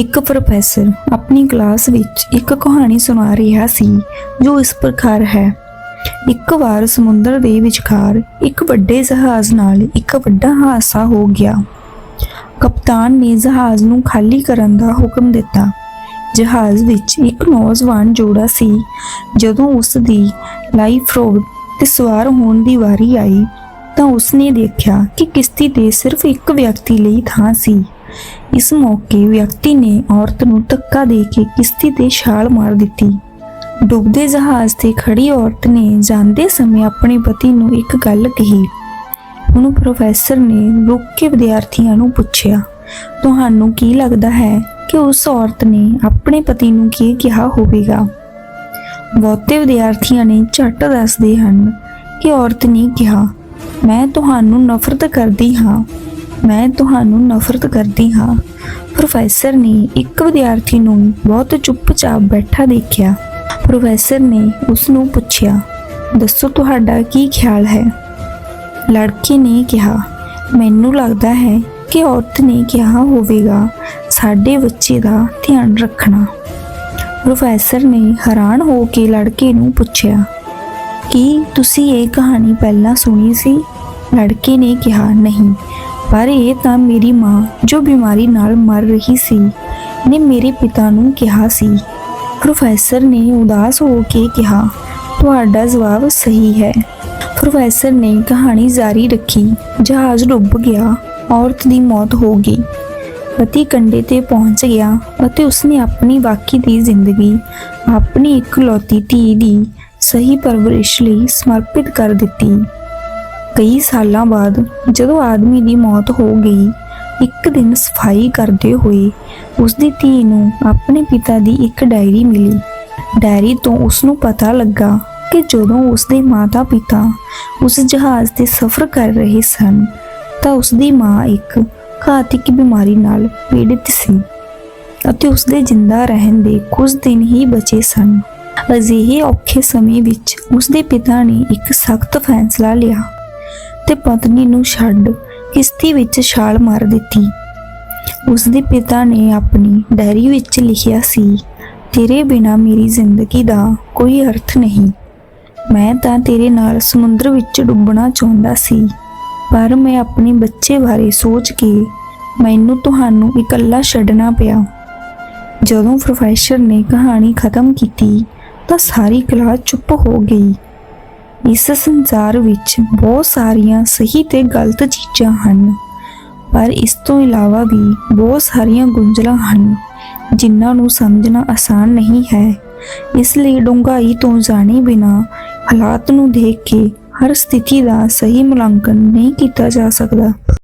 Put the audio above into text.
ਇੱਕ ਪ੍ਰੋਫੈਸਰ ਆਪਣੀ ਕਲਾਸ ਵਿੱਚ ਇੱਕ ਕਹਾਣੀ ਸੁਣਾ ਰਿਹਾ ਸੀ, ਜੋ ਇਸ ਪ੍ਰਕਾਰ ਹੈ। ਇੱਕ ਵਾਰ ਸਮੁੰਦਰ ਦੇ ਵਿਚਕਾਰ ਇੱਕ ਵੱਡੇ ਜਹਾਜ਼ ਨਾਲ ਇੱਕ ਵੱਡਾ ਹਾਦਸਾ ਹੋ ਗਿਆ। ਕਪਤਾਨ ਨੇ ਜਹਾਜ਼ ਨੂੰ ਖਾਲੀ ਕਰਨ ਦਾ ਹੁਕਮ ਦਿੱਤਾ। ਜਹਾਜ਼ ਵਿੱਚ ਇੱਕ ਨੌਜਵਾਨ ਜੋੜਾ ਸੀ। ਜਦੋਂ ਉਸ ਦੀ ਲਾਈਫ ਰੋਡ ਤੇ ਸਵਾਰ ਹੋਣ ਦੀ ਵਾਰੀ ਆਈ, ਤਾਂ ਉਸਨੇ ਦੇਖਿਆ ਕਿ ਕਿਸ਼ਤੀ ਤੇ ਸਿਰਫ ਇੱਕ ਵਿਅਕਤੀ ਲਈ ਥਾਂ ਸੀ। ਇਸ ਮੌਕੇ ਵਿਅਕਤੀ ਨੇ ਔਰਤ ਨੂੰ ਧੱਕਾ ਦੇ ਕੇ ਕਿਸ਼ਤੀ ਤੇ ਛਾਲ ਮਾਰ ਦਿੱਤੀ। ਡੁੱਬਦੇ ਜਹਾਜ਼ ਤੇ ਖੜੀ ਔਰਤ ਨੇ ਜਾਂਦੇ ਸਮੇਂ ਆਪਣੇ ਪਤੀ ਨੂੰ ਇੱਕ ਗੱਲ ਕਹੀ। ਹੁਣ ਪ੍ਰੋਫੈਸਰ ਨੇ ਰੁਕ ਕੇ ਵਿਦਿਆਰਥੀਆਂ ਨੂੰ ਪੁੱਛਿਆ, ਤੁਹਾਨੂੰ ਕੀ ਲੱਗਦਾ ਹੈ ਕਿ ਉਸ ਔਰਤ ਨੇ ਆਪਣੇ ਪਤੀ ਨੂੰ ਕੀ ਕਿਹਾ ਹੋਵੇਗਾ? ਬਹੁਤੇ ਵਿਦਿਆਰਥੀਆਂ ਨੇ ਝੱਟ ਦੱਸਦੇ ਹਨ ਕਿ ਔਰਤ ਨੇ ਕਿਹਾ, ਮੈਂ ਤੁਹਾਨੂੰ ਨਫ਼ਰਤ ਕਰਦੀ ਹਾਂ। ਮੈਂ ਤੁਹਾਨੂੰ ਨਫ਼ਰਤ ਕਰਦੀ ਹਾਂ। ਪ੍ਰੋਫੈਸਰ ਨੇ ਇੱਕ ਵਿਦਿਆਰਥੀ ਨੂੰ ਬਹੁਤ ਚੁੱਪਚਾਪ ਬੈਠਾ ਦੇਖਿਆ। ਪ੍ਰੋਫੈਸਰ ਨੇ ਉਸ ਨੂੰ ਪੁੱਛਿਆ, ਦੱਸੋ ਤੁਹਾਡਾ ਕੀ ਖਿਆਲ ਹੈ? ਲੜਕੇ ਨੇ ਕਿਹਾ, ਮੈਨੂੰ ਲੱਗਦਾ ਹੈ ਕਿ ਔਰਤ ਨੇ ਕਿਹਾ ਹੋਵੇਗਾ, ਸਾਡੇ ਬੱਚੇ ਦਾ ਧਿਆਨ ਰੱਖਣਾ। ਪ੍ਰੋਫੈਸਰ ਨੇ ਹੈਰਾਨ ਹੋ ਕੇ ਲੜਕੇ ਨੂੰ ਪੁੱਛਿਆ, ਕੀ ਤੁਸੀਂ ਇਹ ਕਹਾਣੀ ਪਹਿਲਾਂ ਸੁਣੀ ਸੀ? ਲੜਕੇ ਨੇ ਕਿਹਾ, ਨਹੀਂ। ਪਰ ਇਹ ਤਾਂ ਮੇਰੀ ਮਾਂ, ਜੋ ਬਿਮਾਰੀ ਨਾਲ ਮਰ ਰਹੀ ਸੀ, ਨੇ ਮੇਰੇ ਪਿਤਾ ਨੂੰ ਕਿਹਾ ਸੀ। ਪ੍ਰੋਫੈਸਰ ਨੇ ਉਦਾਸ ਹੋ ਕੇ ਕਿਹਾ, ਤੁਹਾਡਾ ਜਵਾਬ ਸਹੀ ਹੈ। ਪ੍ਰੋਫੈਸਰ ਨੇ ਕਹਾਣੀ ਜਾਰੀ ਰੱਖੀ। ਜਹਾਜ਼ ਡੁੱਬ ਗਿਆ, ਔਰਤ ਦੀ ਮੌਤ ਹੋ ਗਈ। ਪਤੀ ਕੰਡੇ ਤੇ ਪਹੁੰਚ ਗਿਆ ਅਤੇ ਉਸਨੇ ਆਪਣੀ ਬਾਕੀ ਦੀ ਜ਼ਿੰਦਗੀ, ਆਪਣੀ ਇਕਲੌਤੀ ਧੀ ਦੀ ਸਹੀ ਪਰਵਰਿਸ਼ ਲਈ ਸਮਰਪਿਤ ਕਰ ਦਿੱਤੀ। ਕਈ ਸਾਲਾਂ ਬਾਅਦ ਜਦੋਂ ਆਦਮੀ ਦੀ ਮੌਤ ਹੋ ਗਈ, ਇੱਕ ਦਿਨ ਸਫ਼ਾਈ ਕਰਦੇ ਹੋਏ ਉਸ ਦੀ ਧੀ ਨੂੰ ਆਪਣੇ ਪਿਤਾ ਦੀ ਇੱਕ ਡਾਇਰੀ ਮਿਲੀ। ਡਾਇਰੀ ਤੋਂ ਉਸ ਨੂੰ ਪਤਾ ਲੱਗਾ ਕਿ ਜਦੋਂ ਉਸ ਦੇ ਮਾਤਾ-ਪਿਤਾ ਉਸ ਜਹਾਜ਼ ਤੇ ਸਫ਼ਰ ਕਰ ਰਹੇ ਸਨ, ਤਾਂ ਉਸ ਦੀ ਮਾਂ ਇੱਕ ਘਾਤਕ ਬਿਮਾਰੀ ਨਾਲ ਪੀੜਿਤ ਸੀ ਅਤੇ ਉਸ ਦੇ ਜਿੰਦਾ ਰਹਿਣ ਦੇ ਕੁਝ ਦਿਨ ਹੀ ਬਚੇ ਸਨ। ਅਜਿਹੇ ਔਖੇ ਸਮੇਂ ਵਿੱਚ ਉਸ ਦੇ ਪਿਤਾ ਨੇ ਇੱਕ ਸਖਤ ਫੈਸਲਾ ਲਿਆ। ਤੇ ਪਤਨੀ ਨੂੰ ਛੱਡ ਕਿਸ਼ਤੀ ਵਿੱਚ ਛਾਲ ਮਾਰ ਦਿੱਤੀ। ਉਸ ਦੇ ਪਿਤਾ ਨੇ ਆਪਣੀ ਡਾਇਰੀ ਵਿੱਚ ਲਿਖਿਆ ਸੀ, ਤੇਰੇ ਬਿਨਾ ਮੇਰੀ ਜ਼ਿੰਦਗੀ ਦਾ ਕੋਈ ਅਰਥ ਨਹੀਂ। ਮੈਂ ਤਾਂ ਤੇਰੇ ਨਾਲ ਸਮੁੰਦਰ ਵਿੱਚ ਡੁੱਬਣਾ ਚਾਹੁੰਦਾ ਸੀ, ਪਰ ਮੈਂ ਆਪਣੇ ਬੱਚੇ ਬਾਰੇ ਸੋਚ ਕੇ ਮੈਨੂੰ ਤੁਹਾਨੂੰ ਇਕੱਲਾ ਛੱਡਣਾ ਪਿਆ। ਜਦੋਂ ਪ੍ਰੋਫੈਸਰ ਨੇ ਕਹਾਣੀ ਖਤਮ ਕੀਤੀ ਤਾਂ ਸਾਰੀ ਕਲਾਸ ਚੁੱਪ ਹੋ ਗਈ। ਇਸ ਸੰਸਾਰ ਵਿੱਚ ਬਹੁਤ ਸਾਰੀਆਂ ਸਹੀ ਤੇ ਗਲਤ ਚੀਜ਼ਾਂ ਹਨ। ਪਰ ਇਸ ਤੋਂ ਇਲਾਵਾ ਵੀ ਬਹੁਤ ਸਾਰੀਆਂ ਗੁੰਝਲਾਂ ਹਨ, ਜਿਨ੍ਹਾਂ ਨੂੰ ਸਮਝਣਾ ਆਸਾਨ ਨਹੀਂ ਹੈ। ਇਸ ਲਈ ਡੂੰਘਾਈ ਤੋਂ ਜਾਣੇ ਬਿਨਾ ਹਾਲਾਤ ਨੂੰ ਦੇਖ ਕੇ ਹਰ ਸਥਿਤੀ ਦਾ ਸਹੀ ਮੁਲਾਂਕਣ ਨਹੀਂ ਕੀਤਾ ਜਾ ਸਕਦਾ।